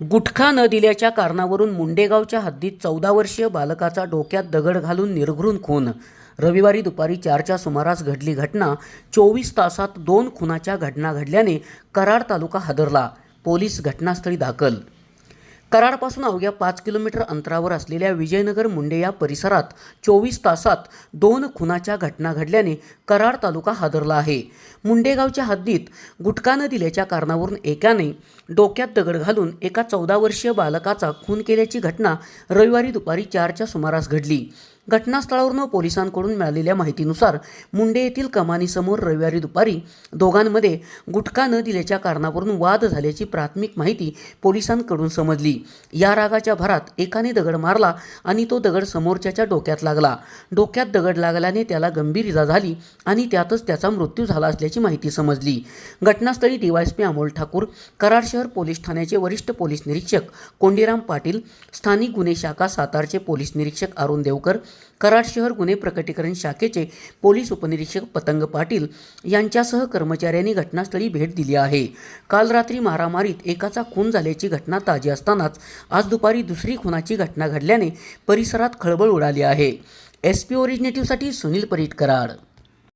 गुटखा न दिल्याच्या कारणावरून मुंडेगावच्या हद्दीत चौदा वर्षीय बालकाचा डोक्यात दगड घालून निर्घृण खून. रविवारी दुपारी चारच्या सुमारास घडली घटना. चोवीस तासात दोन खुनाच्या घटना घडल्याने कराड तालुका हादरला. पोलीस घटनास्थळी दाखल कराडपासून अवघ्या पाच किलोमीटर अंतरावर असलेल्या विजयनगर मुंडे या परिसरात चोवीस तासात दोन खुनाच्या घटना घडल्याने कराड तालुका हादरला आहे. मुंडेगावच्या हद्दीत गुटखा न दिल्याच्या कारणावरून एकाने डोक्यात दगड घालून एका चौदा वर्षीय बालकाचा खून केल्याची घटना रविवारी दुपारी चारच्या सुमारास घडली. घटनास्थळावरून पोलिसांकडून मिळालेल्या माहितीनुसार मुंडे येथील कमानीसमोर रविवारी दुपारी दोघांमध्ये गुटखा न दिल्याच्या कारणावरून वाद झाल्याची प्राथमिक माहिती पोलिसांकडून समजली. या रागाच्या भरात एकाने दगड मारला आणि तो दगड समोरच्याच्या डोक्यात लागला. डोक्यात दगड लागल्याने त्याला गंभीर इजा झाली आणि त्यातच त्याचा मृत्यू झाला असल्याची माहिती समजली. घटनास्थळी डीवायएसपी अमोल ठाकूर कराड शहर पोलीस ठाण्याचे वरिष्ठ पोलीस निरीक्षक कोंडीराम पाटील स्थानिक गुन्हे शाखा सातारचे पोलीस निरीक्षक अरुण देवकर कराड शहर गुन्हे प्रकटीकरण शाखेचे पोलीस उपनिरीक्षक पतंग पाटील यांच्यासह कर्मचाऱ्यांनी घटनास्थळी भेट दिली आहे. काल रात्री मारामारीत एकाचा खून झाल्याची घटना ताजी असतानाच आज दुपारी दुसरी खुनाची घटना घडल्याने परिसरात खळबळ उडाली आहे. एस पी ओरिजिनेटिव्हसाठी सुनील परीट कराड.